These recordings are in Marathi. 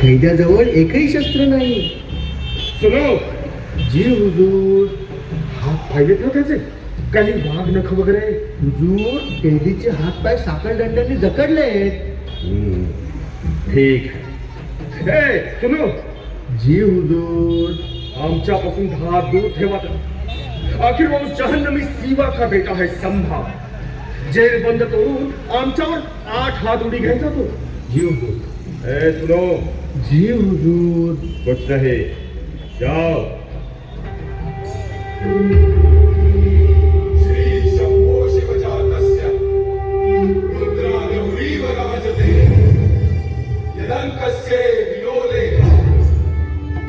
कैद्याजवळ एकही शस्त्र नाही. सुनो जी हुजूर हात पाहिलेत ना त्याचे. काही वाघ नख वगैरे. हुजूर कैदीचे हात पाय साखर दंडाने जकडलेत. ठीक ए, सुनो. जी हुजूर आमच्यापासून हात दूर ठेवा आखिर वो जहन्नमी सीवा का बेटा है संभा. जेल बंद तोडून आमच्यावर आठ हात उडी घ्यायचा तो. जी हुजूर. ए सुनो। जी हुजूर कुछ नहीं। जाओ। यदङ्कस्य विलोले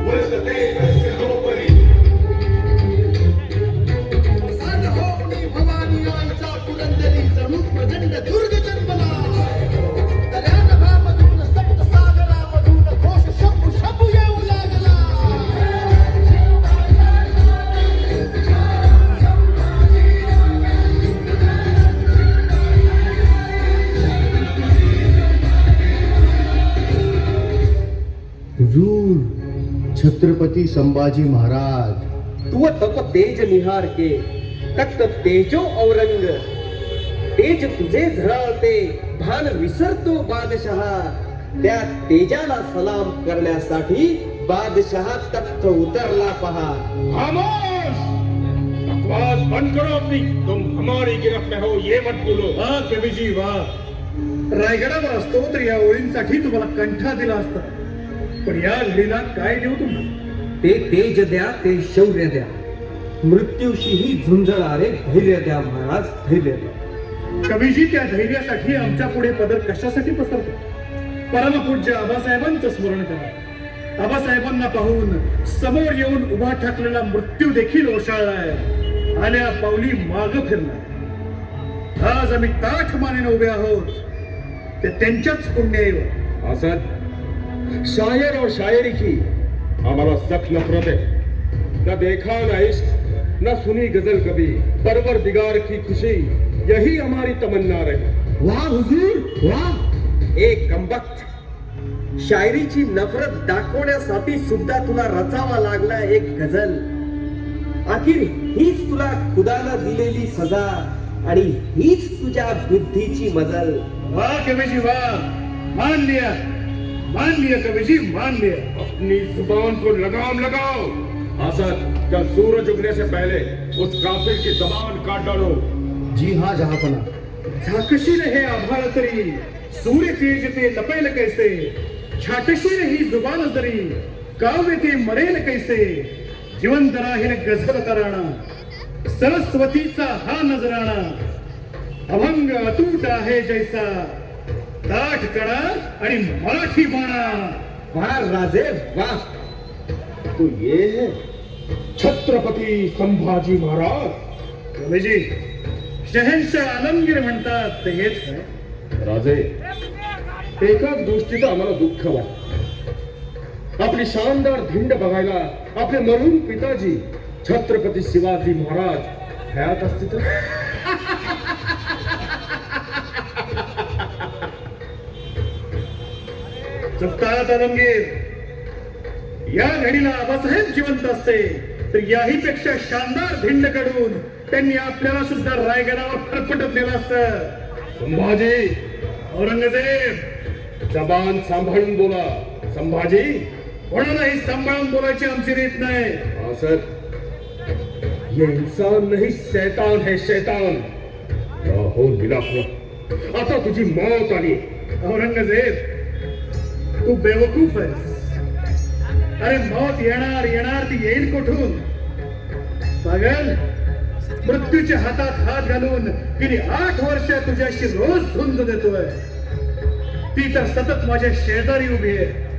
वर्तते हुजूर छत्रपती संभाजी महाराज। तुव तप तेज निहार के तक्त तेजो औरंग। तेज तुझे झळाळते भान विसरतो बादशहा। त्या तेजाला सलाम करण्यासाठी बादशहा तख्त उतरला पहा। खामोश बकवास बंद करो अपनी। तुम हमारी गिरफ्त में हो ये मत बोलो वा कवीजी वा रायगडावर असतो तर या ओळींसाठी तुम्हाला कंठा दिला असता। पण या लीला काय देऊ तुम्हाला? ते तेज द्या ते शौर्य द्या. मृत्यूशीही झुंजणारे धैर्य द्या महाराज धैर्य द्या. कवीजी त्या धैर्यासाठी आमच्या पुढे पदर कशासाठी पसरतो? परमपूज्य आबासाहेबांचं स्मरण करा. आबासाहेबांना पाहून समोर येऊन उभा ठाकलेला मृत्यू देखील ओशाळलाय आल्या पावली माग फिरला. आज आम्ही ताठ मानेने उभे आहोत. ते त्यांच्याच पुण्याईवर. असद शायर और शायरी की। हमारा सख्त नफरत है। न देखा न इश्क न सुनी गजल कभी। परवर दिगार की खुशी यही हमारी तमन्ना रही। वाह हुजूर वाह। एक कंबक्त शायरीची नफरत दाखवण्यासाठी सुद्धा तुला रचावा लागला एक गझल आखिर हीच तुला खुदानं दिलेली सजा आणि हीच तुझ्या बुद्धीची मजल। वाह कवीजी वाह। मान लिया। मान लिया कवीजी मान लिया। अपनी जुबान को लगाम लगाओ। असद कल सूरज उगने से पहले उस काफिर की जबान काट डालो। जी हा जहापना झाकशील हे आभाळ तरी। सूर्य तेज ते लपेल कैसे? छाटशील ही जुबान जरी काव्य ते मरेल कैसे? जिवंत राहील गझल तराणा। सरस्वतीचा हा नजराणा। अभंग अतूट आहे जैसा। दाट कडा आणि मराठी बाणा वाह राजे वाह तो ये है. छत्रपती संभाजी महाराज. कवीजी शहनशाह आलमगीर म्हणतात ते हेच काय? राजे एकाच गोष्टीचं आम्हाला दुःख वाटत. आपली शानदार धिंड बघायला आपले मरून पिताजी छत्रपती शिवाजी महाराज हयात असते तर चुकतात आलमगीर या घडीला आबासाहेब जिवंत असते तर याही पेक्षा शानदार धिंडकडून त्यांनी आपल्याला सुद्धा रायगडावर फरफटत नेलं असतं. संभाजी औरंगजेब जबान सांभाळून बोला. संभाजी कोणालाही सांभाळून बोलायची आमची रीत नाही. हाँ सर. ये इंसान नहीं शैतान है शैतान. हो मिला अपना आता तुझी मौत आली. औरंगजेब तू बेवकूफ आहेस. अरे मौत येणार येणार ती येईल कुठून? पागल मृत्यूच्या हातात हात घालून गेली आठ वर्ष तुझ्याशी रोज झुंज देतोय. ती तर सतत माझ्या शेजारी उभी आहे.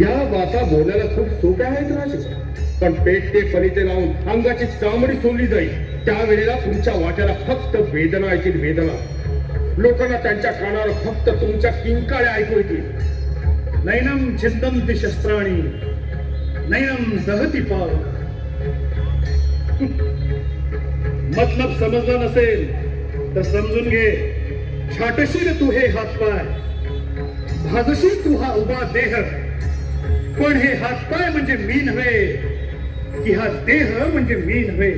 या बाता बोलायला खूप सोप्या आहेत राजे. पण पेट ते फलिते लावून अंगाची चामडी सोडली जाईल. त्यावेळेला तुमच्या वाट्याला फक्त वेदना येतील वेदना. लोकांना त्यांच्या कानावर फक्त तुमच्या किंकाळ्या ऐकू येतील. नैनम छिंदंती शस्त्राणी नैनम दहती पाव. मतलब समजला नसेल तर समजून घे. छाटशील तू हे हातपाय भाजशील तू हा उभा देह. पण हे हातपाय म्हणजे मी नव्हे की हा देह म्हणजे मी नव्हे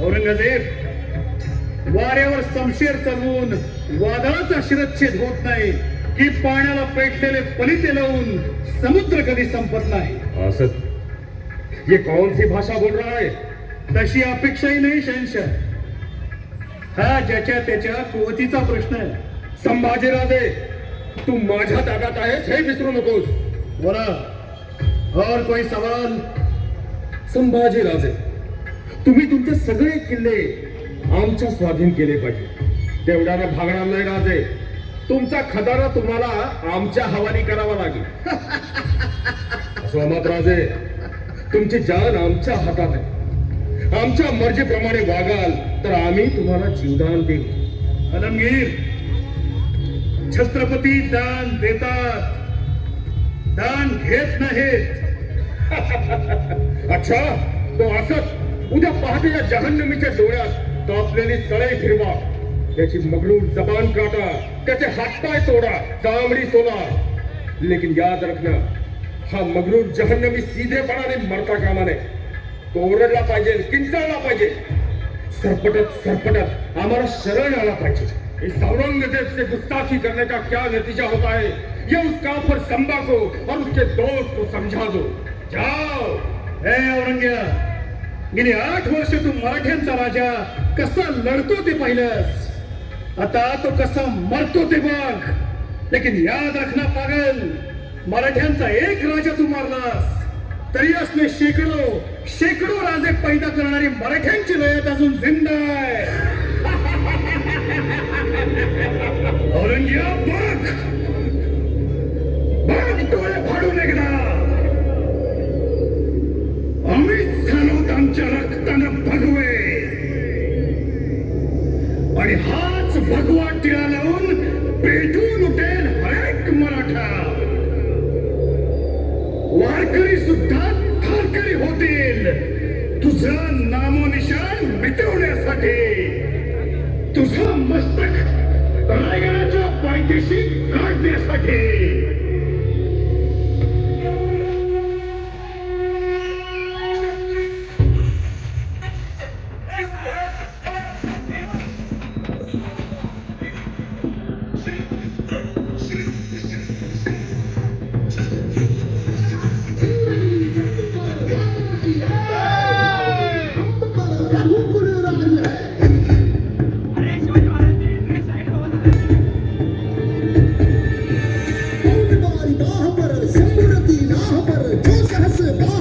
औरंगजेब वाऱ्यावर समशेर चालवून वादळाचा शिरच्छेद होत नाही की पाण्याला पेटलेले पलिते लावून समुद्र कधी संपत नाही. असद ये कौन सी भाषा बोल रहा है? तशी अपेक्षाही नाही शहनशाह. हा ज्याच्या त्याच्या कुवतीचा प्रश्न आहे. संभाजीराजे तू माझ्या ताब्यात आहेस? हे विसरू नकोस. बोला और कोई सवाल? संभाजीराजे तुम्ही तुमचे सगळे किल्ले आमच्या स्वाधीन केले पाहिजे. तेवढ्यानं भागणार नाही राजे. तुमचा खजाना तुम्हाला आमच्या हवाली करावा लागेल. असोमत राजे तुमची जान आमच्या हातात आहे आमच्या मर्जीप्रमाणे वागाल तर आम्ही तुम्हाला जीवदान देऊ. अलमगीर छत्रपती दान देतात. दान घेत नाहीत. अच्छा तो असत. उद्या पहाटेच्या जहन्नमीच्या डोळ्यात कापलेली सळई फिरवा त्याची मगरूर जबान काटा त्याचे हातपाय तोडा चामडी सोला लेकिन याद रखना हा मगरूर जहन्नमी सीधेपणाने मरता कामा नये तो ओरडला पाहिजे किंचाळला पाहिजे. सरपटत सरपटत आम्हाला शरण आला पाहिजे. इस औरंगजेब से गुस्ताखी करने का क्या नतीजा होता है ये उस काफर संबा को और उसके दोस्त को समझा दो. जाओ. ए औरंग्या गेली आठ वर्ष तू मराठ्यांचा राजा कसा लढतो ते पाहिलंस आता तो कसा मरतो ते बघ. लेकिन याद रखना पागल मराठ्यांचा एक राजा तू मारलास. तरी असले शेकडो शेकडो राजे पैदा करणारी मराठ्यांची लयत अजून जिंद आहे. औरंग्या बघ. बघ डोळे फाडून एकदा. तुझं नामोनिशान मिटवण्यासाठी तुझं मस्तक रायगडाच्या पायथ्याशी काढण्यासाठी